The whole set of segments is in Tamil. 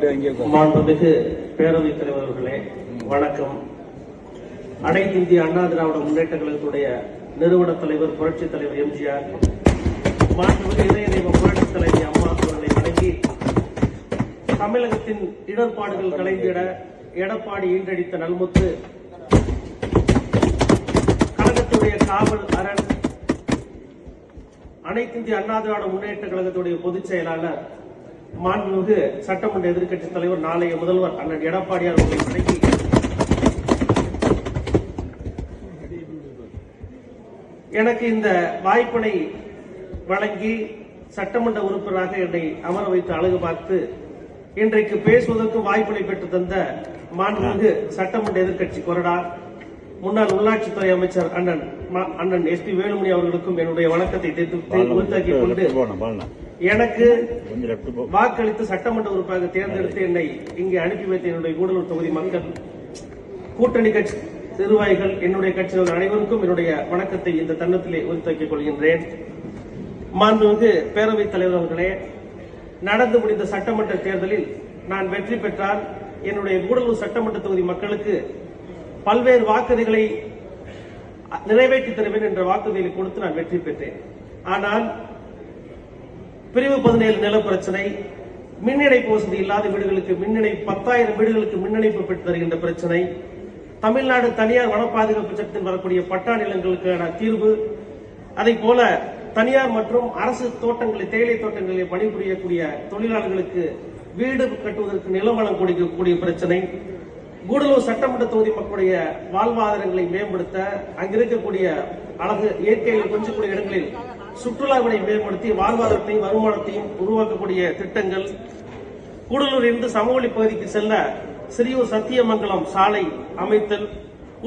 மாண்புமிகு பேரவைத் தலைவர்களே வணக்கம். அனைத்து இந்திய அண்ணா திராவிட முன்னேற்ற கழகத்துடைய நிறுவன தலைவர் புரட்சி தலைவர் எம்ஜிஆர் மாண்புமிகு இதய தெய்வ புரட்சித் தலைவி அம்மா அவர்களை வணங்கி தமிழகத்தின் இடர்பாடுகள் கலைந்திட எடப்பாடி ஈன்றடித்த நல்முத்து கழகத்துடைய காவல் அரண் அனைத்து இந்திய அண்ணா திராவிட முன்னேற்ற கழகத்துடைய பொதுச் செயலாளர் மாண்புமிகு சட்டமன்ற எதிர்க்கட்சித் தலைவர் நாளைய முதல்வர் அண்ணன் எடப்பாடியார் அவர்களை வணங்கி எனக்கு இந்த வாய்ப்பினை வழங்கி சட்டமன்ற உறுப்பினராக என்னை அமர வைத்து அழகு பார்த்து இன்றைக்கு பேசுவதற்கு வாய்ப்பினை பெற்று தந்த மாண்புமிகு சட்டமன்ற எதிர்க்கட்சி கொறடா முன்னாள் உள்ளாட்சித்துறை அமைச்சர் அண்ணன் ம- அண்ணன் எஸ் பி வேலுமணி அவர்களுக்கும் என்னுடைய வணக்கத்தை தெரிவித்து உறுத்தாக்கிக் கொண்டு எனக்கு வாக்களித்து சட்டமன்ற உறுப்பினராக தேர்ந்தெடுத்து என்னை இங்கே அனுப்பி வைத்த என்னுடைய கூடலூர் தொகுதி மக்கள் கூட்டணி கட்சி நிர்வாகிகள் என்னுடைய கட்சியினர் அனைவருக்கும் என்னுடைய வணக்கத்தை இந்த தருணத்திலே உரித்தாக்கிக் கொள்கின்றேன். மாண்புமிகு பேரவைத் தலைவர் அவர்களே நடந்து முடிந்த சட்டமன்ற தேர்தலில் நான் வெற்றி பெற்றால் என்னுடைய கூடலூர் சட்டமன்ற தொகுதி மக்களுக்கு பல்வேறு வாக்குறுதிகளை நிறைவேற்றி தருவேன் என்ற வாக்குறுதிகளை கொடுத்து நான் வெற்றி பெற்றேன். ஆனால் பிரிவு பதினேழு நில பிரச்சனை மின் இணைப்பு வசதி இல்லாத வீடுகளுக்கு மின் இணைப்பு பத்தாயிரம் வீடுகளுக்கு மின் இணைப்பு பெற்று தருகின்ற பிரச்சனை தமிழ்நாடு தனியார் வன பாதுகாப்பு சட்டத்தில் வரக்கூடிய பட்டா நிலங்களுக்கான தீர்வு அதை போல தனியார் மற்றும் அரசு தோட்டங்களில் தேயிலை தோட்டங்களில் பணிபுரியக்கூடிய தொழிலாளர்களுக்கு வீடு கட்டுவதற்கு நிலம் வழங்கக்கூடிய பிரச்சனை கூடலூர் சட்டமன்ற தொகுதி மக்களுடைய வாழ்வாதாரங்களை மேம்படுத்த அங்கிருக்கக்கூடிய அழகு இயற்கையில் கொஞ்சக்கூடிய இடங்களில் சுற்றுலாவினை மேம்படுத்தி வாழ்வாதாரத்தையும் வருமானத்தையும் உருவாக்கக்கூடிய திட்டங்கள். கூடலூர் இருந்து சமவெளி பகுதிக்கு செல்ல சிறியூர் சத்தியமங்கலம் சாலை அமைத்தல்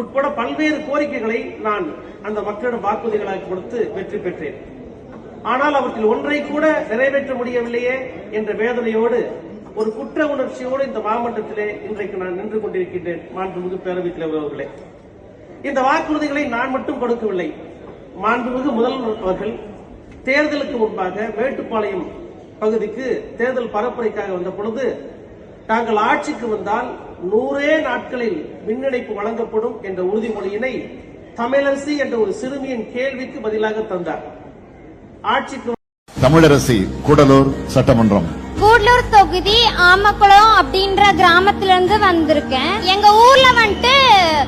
உட்பட பல்வேறு கோரிக்கைகளை நான் அந்த மக்களிடம் வாக்குறுதிகளாக கொடுத்து வெற்றி பெற்றேன். ஆனால் அவற்றில் ஒன்றை கூட நிறைவேற்ற முடியவில்லையே என்ற வேதனையோடு ஒரு குற்ற உணர்ச்சியோடு இந்த மாமன்றத்திலே இன்றைக்கு நான் நின்று கொண்டிருக்கின்றேன் மாண்புமிகு பேரவைத் தலைவர் அவர்களே. இந்த வாக்குறுதிகளை நான் மட்டும் கொடுக்கவில்லை. மாண்புமிகு முதல்வர் அவர்கள் தேர்தலுக்கு முன்பாக மேட்டுப்பாளையம் பகுதிக்கு தேர்தல் பரப்புரைக்காக வந்த பொழுது தாங்கள் ஆட்சிக்கு வந்தால் நூறே நாட்களில் மின் இணைப்பு வழங்கப்படும் என்ற உறுதிமொழியினை தமிழரசி என்ற ஒரு சிறுமியின் கேள்விக்கு பதிலாக தந்தார். ஆட்சிக்கு தமிழரசி கூடலூர் சட்டமன்றம். கூடலூர் தொகுதி ஆமக்குளம் அப்படின்ற கிராமத்துல இருந்து வந்திருக்கேன். எங்க ஊர்ல வந்துட்டு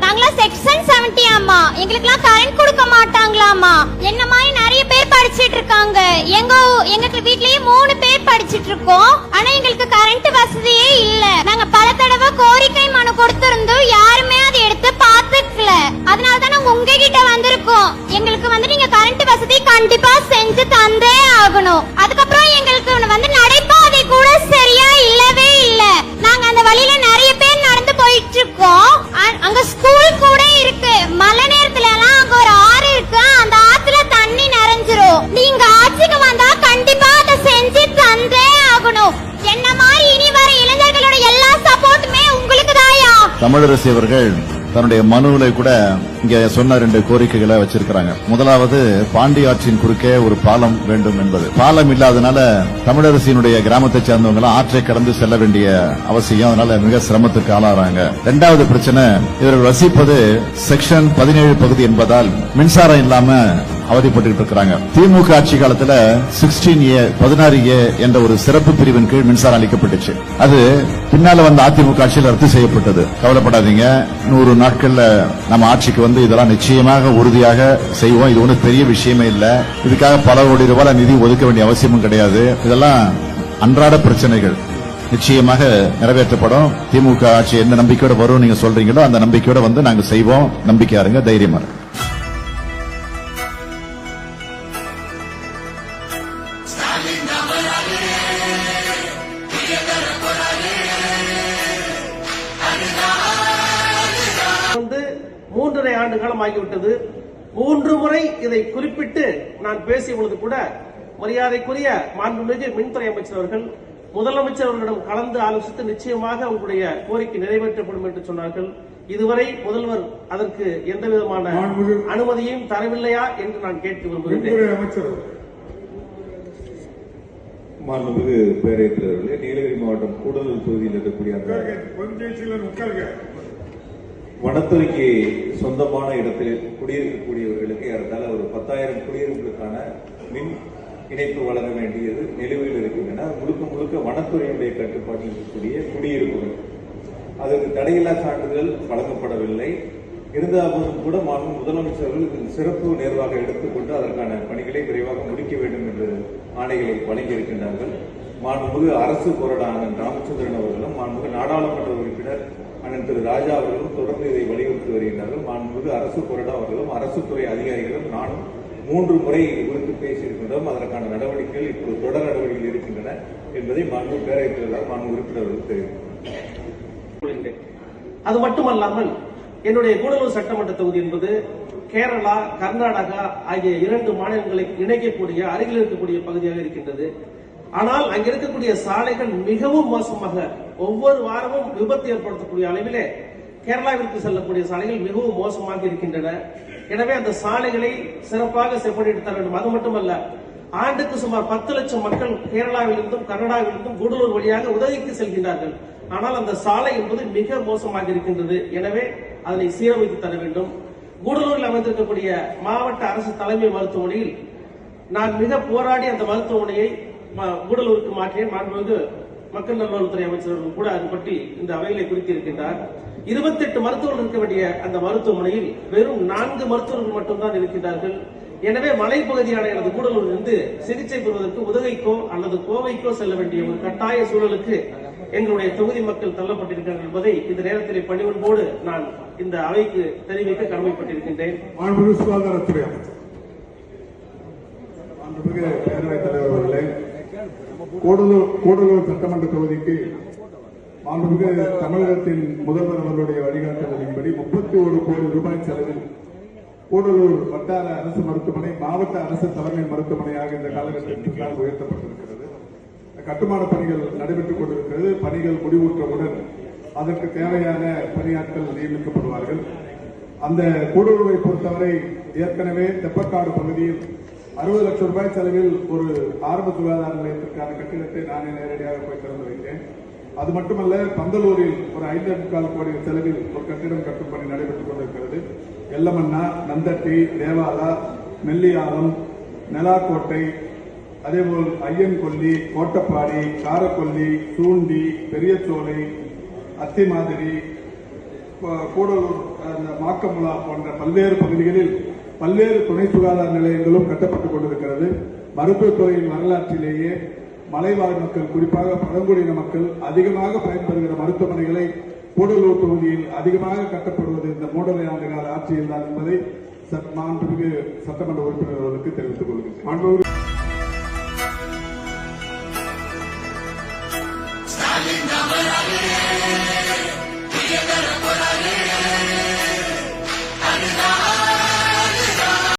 நாங்களா செக்ஷன் செவன்டி ஆமா எங்களுக்குலாம் கரண்ட் கொடுக்க மாட்டாங்களாமா என்ன மாதிரி நிறைய பேர் படிச்சிட்டு இருக்காங்க. எங்க எங்களுக்கு எங்க வீட்லயே மூணு பேர் படிச்சிட்டு இருக்கோம். ஆனா எங்களுக்கு கரண்ட் வசதியே இல்ல. நாங்க பல தடவை கோரிக்கை மனு கொடுத்திருந்தோம். யாருமே அதை எடுத்து பாத்துக்கல அதனால தான் நாங்க உங்ககிட்ட வந்திருக்கோம். எங்களுக்கு வந்து நீங்க கரண்ட் வசதி கண்டிப்பா செஞ்சு தந்தே ஆகணும். அதுக்கப்புறம் எங்களுக்கு வந்து நடைபாதை கூட சரியா இல்லவே இல்ல நாங்க அந்த வழியில நிறைய பேர் நடந்து போயிட்டு இருக்கோம் அ- அங்க ஸ்கூல் கூட இருக்கு மழை நேரத்துல எல்லாம் அங்க ஒரு ஆறு இருக்கு அந்த ஆத்துல தண்ணி நிறைஞ்சிரும் நீங்க ஆட்சிக்கு வந்தா கண்டிப்பா அதை செஞ்சு தந்தே ஆகணும். என்ன மாதிரி இனி வர இளைஞர்களோட எல்லா சப்போர்ட்டுமே உங்களுக்கு தாயா? தமிழரசி அவர்கள் தன்னுடைய மனுவில கூட இங்க சொன்ன ரெண்டு கோரிக்கைகளை வச்சிருக்கிறாங்க. முதலாவது பாண்டி ஆற்றின் குறுக்கே ஒரு பாலம் வேண்டும் என்பது. பாலம் இல்லாதனால தமிழரசியினுடைய கிராமத்தை சேர்ந்தவங்க எல்லாம் ஆற்றை கடந்து செல்ல வேண்டிய அவசியம். அதனால மிக சிரமத்துக்கு ஆளாறாங்க இரண்டாவது பிரச்சனை இவர்கள் வசிப்பது செக்ஷன் பதினேழு பகுதி என்பதால் மின்சாரம் இல்லாம அவதிப்பட்டு இருக்கிறாங்க திமுக ஆட்சி காலத்துல சிக்ஸ்டீன் ஏ பதினாறு ஏ என்ற ஒரு சிறப்பு பிரிவின் கீழ் மின்சாரம் அளிக்கப்பட்டுச்சு. அது பின்னால வந்த அதிமுக ஆட்சியில் ரத்து செய்யப்பட்டது. கவலைப்படாதீங்க. நூறு நாட்கள்ல நம்ம ஆட்சிக்கு வந்து இதெல்லாம் நிச்சயமாக உறுதியாக செய்வோம். இது ஒன்றும் பெரிய விஷயமே இல்லை. இதுக்காக பல கோடி ரூபாய் நிதி ஒதுக்க வேண்டிய அவசியமும் கிடையாது. இதெல்லாம் அன்றாட பிரச்சனைகள். நிச்சயமாக நிறைவேற்றப்படும். திமுக ஆட்சி என்ன நம்பிக்கையோட வரும் நீங்க சொல்றீங்களோ அந்த நம்பிக்கையோட வந்து நாங்க செய்வோம். நம்பிக்கையா இருங்க தைரியமா இருங்க. மூன்றரை ஆண்டு காலம் ஆகிவிட்டது மூன்று முறை இதை குறிப்பிட்டு நான் பேசிய பொழுது கூட மரியாதைக்குரிய மாண்புமிகு மின்துறை அமைச்சர் அவர்கள் முதலமைச்சர் அவர்களிடம் கலந்து ஆலோசித்து நிச்சயமாக உங்களுடைய கோரிக்கை நிறைவேற்றப்படும் என்று சொன்னார்கள். இதுவரை முதல்வர் அதற்கு எந்த விதமான அனுமதியும் தரவில்லையா என்று நான் கேட்டு விரும்புகிறேன். மாண்புமிகு பேரவைத்தலைவர்களே நீலகிரி மாவட்டம் கூடலூர் தொகுதியில் இருக்கக்கூடிய அந்த வனத்துறைக்கு சொந்தமான இடத்தில் குடியிருக்கக்கூடியவர்களுக்கு ஏறத்தாழ ஒரு பத்தாயிரம் குடியிருப்புகளுக்கான மின் இணைப்பு வழங்க வேண்டியது நிலுவையில் இருக்கின்றன. முழுக்க முழுக்க வனத்துறையினுடைய கட்டுப்பாட்டில் இருக்கக்கூடிய குடியிருப்புகள். அதற்கு தடையில்லா சான்றிதழ் வழங்கப்படவில்லை. இருந்தாலும் கூட மாண்பு முதலமைச்சர்கள் இதில் சிறப்பு நேர்வாக எடுத்துக்கொண்டு அதற்கான பணிகளை விரைவாக முடிக்க வேண்டும் என்று ஆணைகளை வழங்கியிருக்கின்றார்கள். மாண்புமிகு அரசு கொறடா ராமச்சந்திரன் அவர்களும் மாண்புமிகு நாடாளுமன்ற அண்ணன் திரு ராஜா அவர்களும் தொடர்ந்து இதை வலியுறுத்தி வருகின்றார்கள். மாண்புமிகு அரசு கொறடா அவர்களும் அரசு துறை அதிகாரிகளும் நானும் மூன்று முறை இது குறித்து பேசியிருக்கின்றோம். அதற்கான நடவடிக்கைகள் இப்போது தொடர் நடவடிக்கைகள் இருக்கின்றன என்பதை மாண்பு பேரவைத் மாண்பு உறுப்பினர்களுக்கு தெரிவித்தார் அது மட்டுமல்லாமல் என்னுடைய கூடலூர் சட்டமன்ற தொகுதி என்பது கேரளா கர்நாடகா ஆகிய இரண்டு மாநிலங்களை இணைக்கக்கூடிய அருகில் இருக்கக்கூடிய பகுதியாக இருக்கின்றது. ஆனால் அங்கிருக்கக்கூடிய சாலைகள் மிகவும் மோசமாக ஒவ்வொரு வாரமும் விபத்து ஏற்படுத்தக்கூடிய அளவிலே கேரளாவிற்கு செல்லக்கூடிய சாலைகள் மிகவும் மோசமாக இருக்கின்றன. எனவே அந்த சாலைகளை சிறப்பாக செப்பனிட்டு தர வேண்டும். அது மட்டுமல்ல ஆண்டுக்கு சுமார் பத்து லட்சம் மக்கள் கேரளாவிலிருந்தும் கர்நாடகாவிலிருந்தும் கூடலூர் வழியாக உதவிக்கு செல்கின்றார்கள். ஆனால் அந்த சாலை என்பது மிக மோசமாக இருக்கின்றது. எனவே அதனை சீரமைத்து தர வேண்டும். கூடலூரில் அமைந்திருக்கக்கூடிய மாவட்ட அரசு தலைமை மருத்துவமனையில் நான் மிக போராடி அந்த மருத்துவமனையை கூடலூருக்கு மாற்றிய மாண்புமிகு மக்கள் நல்வாழ்வுத்துறை அமைச்சர்கள் கூட அது பற்றி இந்த அவைகளை குறித்திருக்கின்றார். இருபத்தெட்டு மருத்துவர்கள் இருக்க வேண்டிய அந்த மருத்துவமனையில் வெறும் நான்கு மருத்துவர்கள் மட்டும்தான் இருக்கின்றார்கள். எனவே மலைப்பகுதியான எனது கூடலூரிலிருந்து சிகிச்சை பெறுவதற்கு உதகைக்கோ அல்லது கோவைக்கோ செல்ல வேண்டிய ஒரு கட்டாய சூழலுக்கு எங்களுடைய தொகுதி மக்கள் தள்ளப்பட்டிருக்கிறார்கள் என்பதை இந்த நேரத்திலே பணிவன்போடு நான் இந்த அவைக்கு தெரிவிக்க கடமைப்பட்டிருக்கின்றேன். மாண்புமிகு சுகாதாரத்துறை அமைச்சர். மாண்புமிகு பேரவைத் தலைவர் அவர்களே கூடலூர் கூடலூர் சட்டமன்ற தொகுதிக்கு மாண்புமிகு தமிழகத்தின் முதல்வர் அவர்களுடைய வழிகாட்டுதலின்படி முப்பத்தி ஒரு கோடி ரூபாய் செலவில் கூடலூர் வட்டார அரசு மருத்துவமனை மாவட்ட அரசு தலைமை மருத்துவமனையாக இந்த காலகட்டத்தில் உயர்த்தப்பட்டிருக்கிறது. கட்டுமான பணிகள் நடைபெற்றுக் கொண்டிருக்கிறது. பணிகள் முடிவுற்றவுடன் அதற்கு தேவையான பணியாட்கள் நியமிக்கப்படுவார்கள். அந்த கூடலூரை பொறுத்தவரை ஏற்கனவே தெப்பக்காடு பகுதியில் அறுபது லட்சம் ரூபாய் செலவில் ஒரு ஆரம்ப சுகாதார நிலையத்திற்கான கட்டிடத்தை நானே நேரடியாக போய் திறந்து வைத்தேன். அது மட்டுமல்ல பந்தலூரில் ஒரு ஐந்து முக்கால் கோடி செலவில் ஒரு கட்டிடம் கட்டும் பணி நடைபெற்றுக் கொண்டிருக்கிறது. எல்லமண்ணா நந்தட்டி தேவாலா மெல்லியாலம் நெலாக்கோட்டை அதேபோல் ஐயன்கொல்லி கோட்டப்பாடி காரக்கொல்லி சூண்டி பெரியச்சோலை அத்தி மாதிரி கூடலூர் அந்த மாக்கமுலா போன்ற பல்வேறு பகுதிகளில் பல்வேறு துணை சுகாதார நிலையங்களும் கட்டப்பட்டுக் கொண்டிருக்கிறது. மருத்துவத்துறையின் வரலாற்றிலேயே மலைவாழ் மக்கள் குறிப்பாக பழங்குடியின மக்கள் அதிகமாக பயன்படுகிற மருத்துவமனைகளை கூடலூர் தொகுதியில் அதிகமாக கட்டப்படுவது இந்த மூடலை ஆண்டுகால ஆட்சியில் தான் என்பதை மாண்புமிகு சட்டமன்ற உறுப்பினர் அவர்களுக்கு தெரிவித்துக் கொள்கிறேன்.